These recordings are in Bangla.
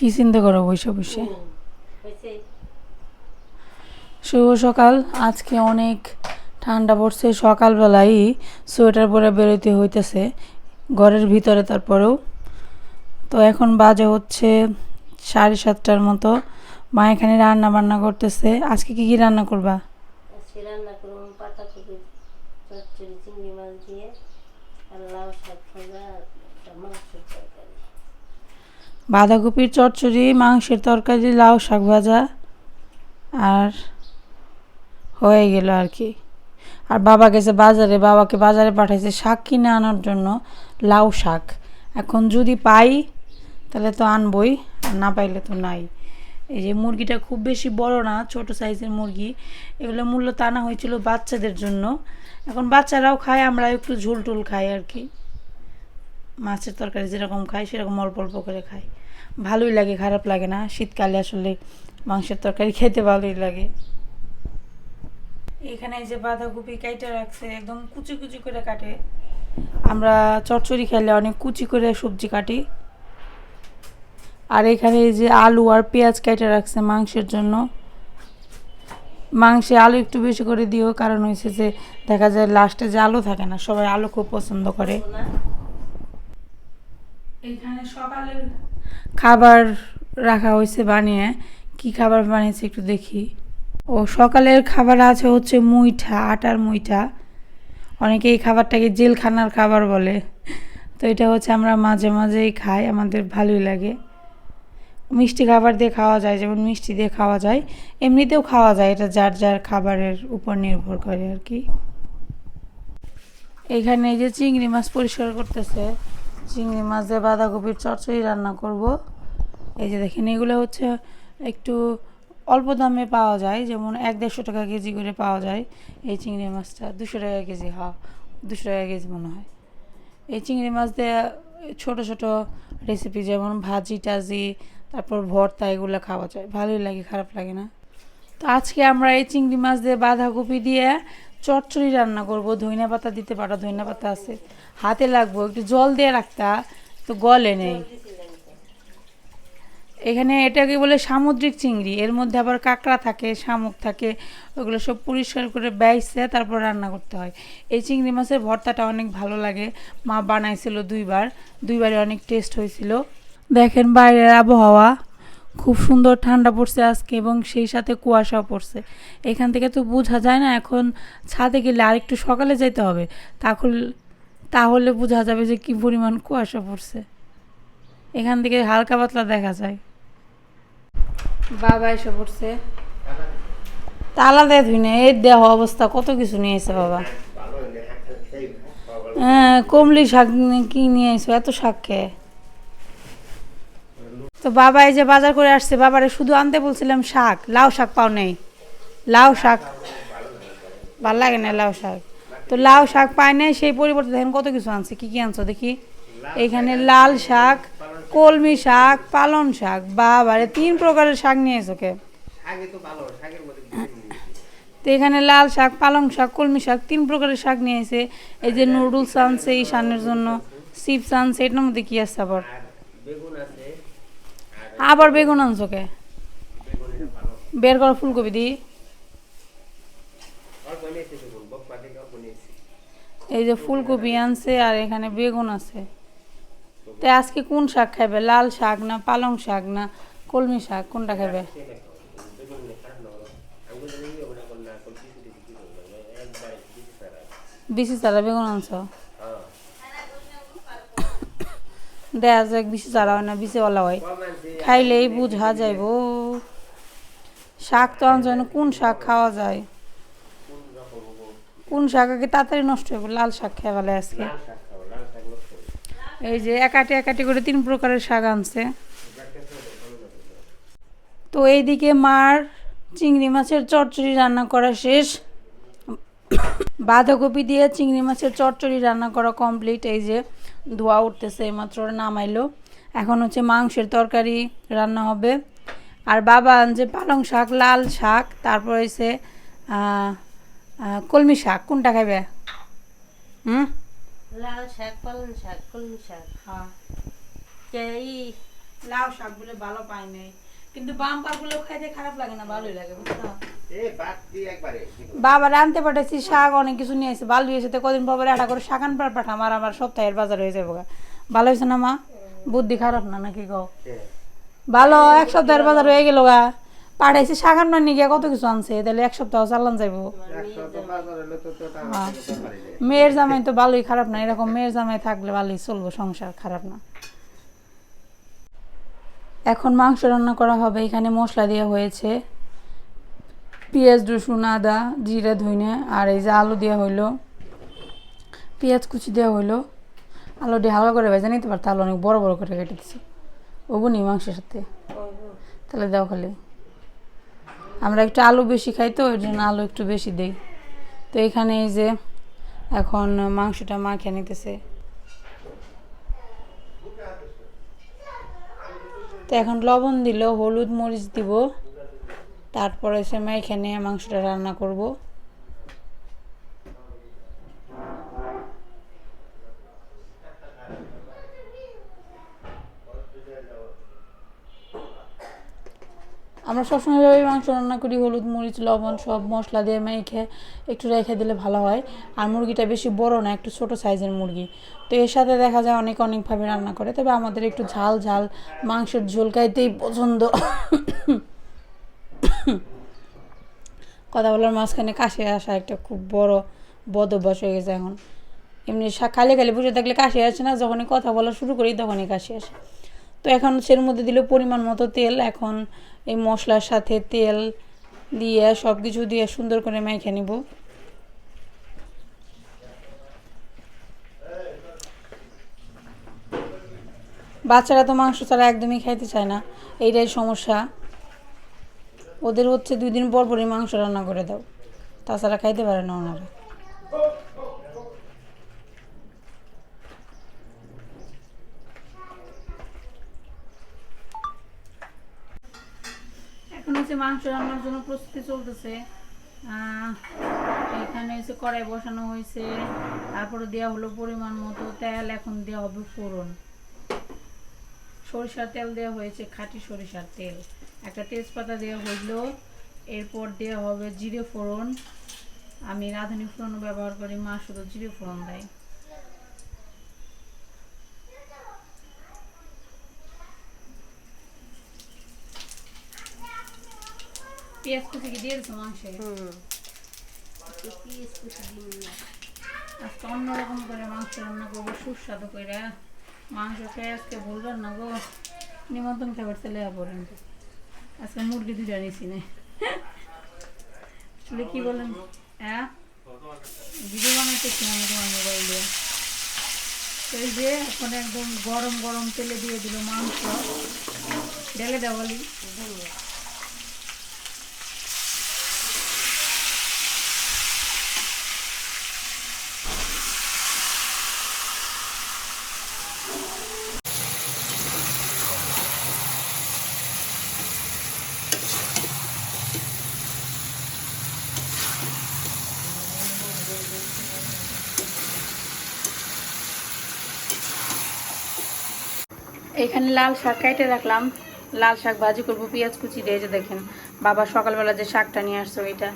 কি চিন্তা করো বসে বসে? শুভ সকাল। আজকে অনেক ঠান্ডা পড়ছে। সকালবেলাই সোয়েটার পরে বেরোতে হইতেছে। ঘরের ভিতরে তারপরেও। তো এখন বাজে হচ্ছে সাড়ে সাতটার মতো। মা এখানে রান্না বান্না করতেছে। আজকে কি কি রান্না করবা? রান্না করুন পাতাকপি চচ্চড়ি চিংড়ি মাছ দিয়ে আর লাউ শাক ভাজা একটা তরকারি। বাঁধাকপির চচ্চড়ি, মাংসের তরকারি, লাউ শাক ভাজা আর হয়ে গেল আর কি। আর বাবা গেছে বাজারে, বাবাকে বাজারে পাঠাইছে শাক কিনে আনার জন্য লাউ শাক। এখন যদি পাই, তাহলে তো আনবই, আর না পাইলে তো নাই। এই যে মুরগিটা খুব বেশি বড় না, ছোট সাইজের মুরগি, এগুলো মূল্য টানা হয়েছিল বাচ্চাদের জন্য। এখন বাচ্চারাও খায় আমরা একটু ঝোল টুল খাই আর কি। মাছের তরকারি যেরকম খাই, সেরকম অল্প অল্প করে খাই। ভালোই লাগে, খারাপ লাগে না। শীতকালে আসলে মাংসের তরকারি খেতে ভালোই লাগে। এখানে যে বাঁধাকপি কাইটে রাখছে, একদম কুচি কুচি করে কাটে। আমরা চচ্চড়ি খেলে অনেক কুচি করে সবজি কাটি। আর এখানে এই যে আলু আর পেঁয়াজ কেটে রাখছে মাংসের জন্য। মাংসে আলু একটু বেশি করে দিও, কারণ হয়েছে যে দেখা যায় লাস্টে যে আলু থাকে না, সবাই আলু খুব পছন্দ করে। এখানে সকালের খাবার রাখা হয়েছে বানিয়ে। কি খাবার বানিয়েছে একটু দেখি। ও, সকালের খাবার আছে হচ্ছে মুইঠা, আটার মুইঠা। অনেকে এই খাবারটাকে জেলখানার খাবার বলে। তো এটা হচ্ছে আমরা মাঝে মাঝেই খাই, আমাদের ভালোই লাগে। মিষ্টি খাবার দিয়ে খাওয়া যায়, যেমন মিষ্টি দিয়ে খাওয়া যায়। এমনিতেও খাওয়া যায়, এটা যার যার খাবারের উপর নির্ভর করে আর কি। এখানে এই যে চিংড়ি মাছ পরিষ্কার করতেছে। চিংড়ি মাছ দিয়ে বাঁধাকপির চচ্চড়ি রান্না করব। এই যে দেখেন, এগুলো হচ্ছে একটু অল্প দামে পাওয়া যায়, যেমন এক দেড়শো টাকা কেজি করে পাওয়া যায় এই চিংড়ি মাছটা, দুশো টাকা কেজি হ্যাঁ দুশো টাকা কেজি মনে হয়। এই চিংড়ি মাছ দিয়ে ছোটো ছোটো রেসিপি যেমন ভাজি টাজি, তারপর ভর্তা, এগুলো খাওয়া যায়। ভালোই লাগে, খারাপ লাগে না। তো আজকে আমরা এই চিংড়ি মাছ দিয়ে বাঁধাকপি দিয়ে চচ্চড়ি রান্না করব, ধইনা পাতা দিতে পারো, ধইনা পাতা আছে। হাতে লাগবো, একটু জল দিয়ে রাখতা, তো গলে নেই। এখানে এটাকে বলে সামুদ্রিক চিংড়ি, এর মধ্যে আবার কাঁকড়া থাকে, শামুক থাকে, ওগুলো সব পরিষ্কার করে বেঁচে তারপর রান্না করতে হয়। এই চিংড়ি মাছের ভর্তাটা অনেক ভালো লাগে। মা বানাইছিল দুইবার, দুইবারে অনেক টেস্ট হয়েছিল। দেখেন বাইরের আবহাওয়া। খুব সুন্দর ঠান্ডা পড়ছে আজকে এবং সেই সাথে কুয়াশাও পড়ছে। এখান থেকে তো বোঝা যায় না, এখন ছাদে গেলে আরেকটু সকালে যেতে হবে। তাহলে তাহলে বোঝা যাবে যে কি পরিমাণ কুয়াশা পড়ছে। এখান থেকে হালকা পাতলা দেখা যায়। বাবা এসে পড়ছে। তালা দেয় ধুই না এর দেহ অবস্থা, কত কিছু নিয়ে এসে বাবা। হ্যাঁ কমলি শাক কি নিয়ে এসো এত শাক খেয়ে। তো বাবা এই যে বাজার করে আসছে, বাবারে শুধু আনতে বলছিলাম শাক, লাউ শাক পাও নেই। লাউ শাক, ভালো লাগে না লাউ শাক। তো লাউ শাক পায় নাই, সেই পরিবর্তে দেখেন কত কিছু আনছে, কি কি আনছো দেখি। এইখানে লাল শাক, কলমি শাক পালন শাক, বাবারে তিন প্রকারের শাক নিয়ে এসো কে। তো এখানে লাল শাক, পালং শাক, কলমি শাক, তিন প্রকারের শাক নিয়ে এসে এই যে নুডলস আনছে এই সানের জন্য, চিপস আনছে, এটার মধ্যে কি আছে আবার? বেগুন আছে আবার বেগুন আনছো কে? বের করা ফুলকপি নিয়েছি এই যে ফুলকপি আনছে আর এখানে বেগুন আছে। তো আজকে কোন শাক খাবে লাল শাক না পালং শাক না কলমি শাক? কোনটা খাবে সেটা খাও। বেগুন নিয়ে খারাপ না হলো আমি বলি যে ওটা করলে না করলে কিছু দিছি কি করব একবার কিছু ছাড়া বিশি চারা বেগুন আনছো দেখা যাক বিশি চারা হয় না বিশিওয়ালা হয়। খাইলেই বুঝা যাইব। শাক তো আনছো না কোন শাক খাওয়া যায়? কোন হব শাক? আগে তাড়াতাড়ি নষ্ট হইব লাল শাক খেয়ে ফেলে আজকে। হবে। এই যে একাটি একাটি করে তিন প্রকারের শাক আনছে। তো এইদিকে মার চিংড়ি মাছের চচ্চড়ি রান্না করা শেষ। বাঁধাকপি দিয়ে চিংড়ি মাছের চচ্চড়ি রান্না করা কমপ্লিট এই যে ধোয়া উঠতেছে এইমাত্র নামাইলো। এখন হচ্ছে মাংসের তরকারি রান্না হবে। আর বাবা আনছে পালং শাক লাল শাক তারপর হয়েছে কলমি শাক। কোনটা খাইবে? হুম? লাল শাক পালং শাক কলমি শাক। হ্যাঁ। লাউ শাকগুলো ভালো পাই নাই। কিন্তু বাম্পারগুলো খাইতে খারাপ লাগে না ভালোই লাগে বুঝছ? বাবার আনতে পাঠাইছি শাক অনেক কিছু নিয়ে এসে ভালো হয়েছে তো কদিন পর একটা করে শাক আনবার পাঠা আমার আমার সপ্তাহের বাজার হয়ে যাব ভালো হয়েছে না মা? বুদ্ধি খারাপ না নাকি কও? ভালো এক সপ্তাহের বাজার হয়ে গেল গা। পাঠাইছি শাক আনবার নিয়ে কত কিছু আনছে? তাহলে এক সপ্তাহ চালান যাইবো। মেয়ের জামাই তো ভালোই খারাপ না। এরকম মেয়ের জামাই থাকলে ভালোই চলবো সংসার খারাপ না। এখন মাংস রান্না করা হবে এখানে মশলা দেওয়া হয়েছে। পেঁয়াজ, রসুন, আদা, জিরা, ধইনে, আর এই যে আলু দেওয়া হইল, পেঁয়াজ কুচি দেওয়া হইল। আলু দিয়ে হালকা করে ভেজে নিতে পারতো আলু অনেক বড় বড় করে কেটে দিচ্ছে ওগুনি মাংসের সাথে। তাহলে দাও খালি। আমরা একটু আলু বেশি খাই তো, ওই জন্য আলু একটু বেশি দেই। তো এখানে এই যে এখন মাংসটা মাখিয়ে নিতেছে। তো এখন লবণ দিল, হলুদ মরিচ দিব। তারপরে সে এখানে মাংসটা রান্না করব। আমরা সবসময় এভাবেই মাংস রান্না করি, হলুদ, মরিচ, লবণ সব মশলা দিয়ে মেখে একটু রেখে দিলে ভালো হয়। আর মুরগিটা বেশি বড় না, একটু ছোট সাইজের মুরগি। তো এর সাথে দেখা যায় অনেক অনেকভাবে রান্না করে, তবে আমাদের একটু ঝাল ঝাল মাংসের ঝোল খাইতেই পছন্দ। কথা বলার মাঝখানে কাশি আসা একটা খুব বড় বদ অভ্যাস হয়ে গেছে এখন। এমনি খালি খালি বসে থাকলে কাশি আসে না, যখনই কথা বলা শুরু করি তখনই কাশি আসে। তো এখন সের মধ্যে দিল পরিমাণ মতো তেল, এখন এই মশলার সাথে তেল দিয়ে সব কিছু দিয়ে সুন্দর করে মেখে নিব। বাচ্চারা তো মাংস ছাড়া একদমই খাইতে চায় না, এইটাই সমস্যা। ওদের হচ্ছে দুই দিন পর পরই মাংস রান্না করে দাও। তাছাড়া খাইতে পারে না ওনারা। এখন হচ্ছে মাংস রান্নার জন্য প্রস্তুতি চলতেছে। এখানে হচ্ছে কড়াই বসানো হয়েছে। তারপরে দেওয়া হলো পরিমাণ মতো তেল, এখন দেওয়া হবে ফোড়ন। সরিষার তেল দেওয়া হয়েছে, খাঁটি সরিষার তেল। একটা তেজপাতা দেওয়া হইল এরপর দেওয়া হবে জিরে ফোড়ন। আমি রাঁধুনি ফোড়ন ব্যবহার করি মা শুধু জিরে ফোড়ন দেয়। পেঁয়াজ কুচি দিয়ে দিছো মাংসে? আজকে অন্যরকম করে মাংস রান্না করব সুস্বাদু করে মাংস খেয়ে আজকে বলবেন না গো নিমন্ত্রণ খাবার চলে পড়েন। আজকে মুরগি দুটো নিছি না। আসলে কি বলেন? হ্যাঁ ভিডিও বানাইতেছি আমি তোমার মোবাইল দিয়ে? তো যে এখন একদম গরম গরম তেলে দিয়ে দিল মাংস। ঢেলে দেওয়ালি এখানে লাল শাক কেটে রাখলাম। লাল শাক ভাজি করব, পেঁয়াজ কুচি দিয়ে যে দেখেন, বাবা সকালবেলা যে শাকটা নিয়ে আসছে ওইটা।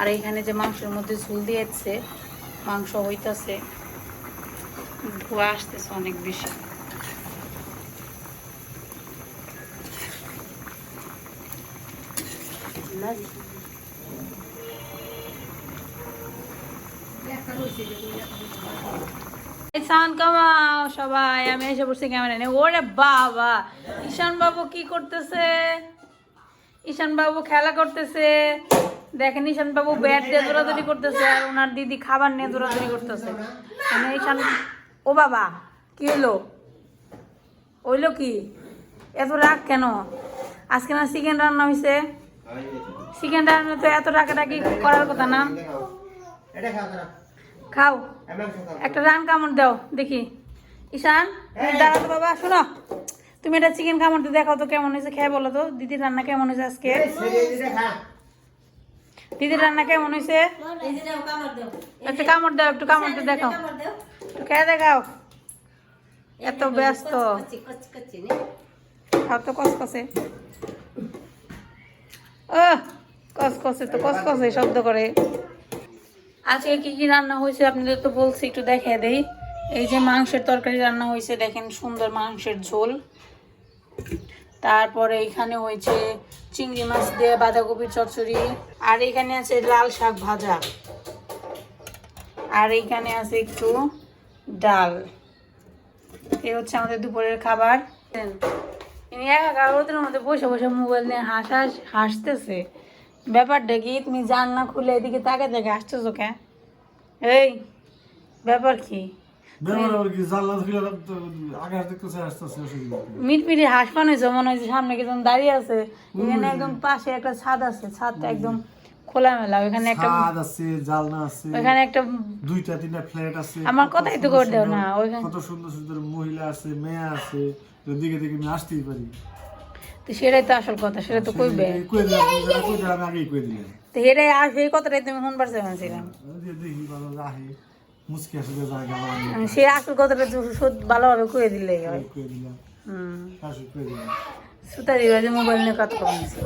আর এখানে যে মাংসের মধ্যে ঝুল দিয়েছে, মাংস হইতাছে। ধোয়া আসতেছে অনেক বেশি। সাউন্ড কমাও সবাই আমি এসে পড়ছি ক্যামেরা নিয়ে। ওরে বাবা ঈশান বাবু কি করতেছে? ঈশান বাবু খেলা করতেছে। দেখেন ঈশান বাবু ব্যাট দিয়ে দৌড়াদৌড়ি করতেছে আর ওনার দিদি খাবার নিয়ে দৌড়াদৌড়ি করতেছে। মানে ঈশান ও বাবা কি হলো হইল কি? এত রাগ কেন? আজকে না চিকেন রান্না হয়েছে চিকেন রান্না তো এত ডাকাডাকি করার কথা না? এটা খাও। একটা রান কামড় দাও দেখি। ঈশান তুমি দাঁড়াতো বাবা শোনো তুমি এটা চিকেন কামড় দিয়ে দেখাও তো কেমন হয়েছে খেয়ে বলো তো। দিদির রান্না কেমন হয়েছে আজকে। দিদির রান্না কেমন হয়েছে? একটু কামড় দাও একটু কামড় দিয়ে দেখাও। একটু খেয়ে দেখাও। এত ব্যস্ত। খাও তো কসকসে ও কসকসে তো কসকসে শব্দ করে। আজকে কি কি রান্না হয়েছে আপনাদের তো বলছি, একটু দেখে দেই। এই যে মাংসের তরকারি রান্না হয়েছে, দেখেন সুন্দর মাংসের ঝোল। তারপরে এখানে হয়েছে চিংড়ি মাছ দিয়ে বাঁধাকপির চচ্চড়ি, আর এখানে আছে লাল শাক ভাজা। আর এইখানে আছে একটু ডাল। এই হচ্ছে আমাদের দুপুরের খাবার। ইনি একা কাগজের মধ্যে বসে বসে মোবাইল নিয়ে হাসা হাসতেছে। ব্যাপারটা কি? তুমি জানলা খুলে এদিকে তাকে তাকে হাসতেছো কে এই ব্যাপার কি? আসতেছে হাসপান হয়েছে মনে হয়েছে সামনে দাঁড়িয়ে আছে। এখানে একদম পাশে একটা ছাদ আছে ছাদটা একদম খোলামেলা। একটা ছাদ আছে জালনা আছে ওইখানে একটা দুইটা তিনটা ফ্ল্যাট আছে। আমার কথাই তো সুন্দর করে দাও না, ওইখানে- কত সুন্দর সুন্দর মহিলা আছে মেয়ে আছে। দিকে দিকে আমি আসতেই পারি। তো সেটাই তো আসল কথা সেটা তো কইবে। তো এটাই আর সেই কথাটাই তুমি শুনবার চাইছিলাম। সে রাহে মুসকি আসলে কথাটা ভালোভাবে কয়ে দিলেই হয়। কই হুম। শাশুড়ি সুতা দিবা যে মোবাইল নিয়ে কথা বলছি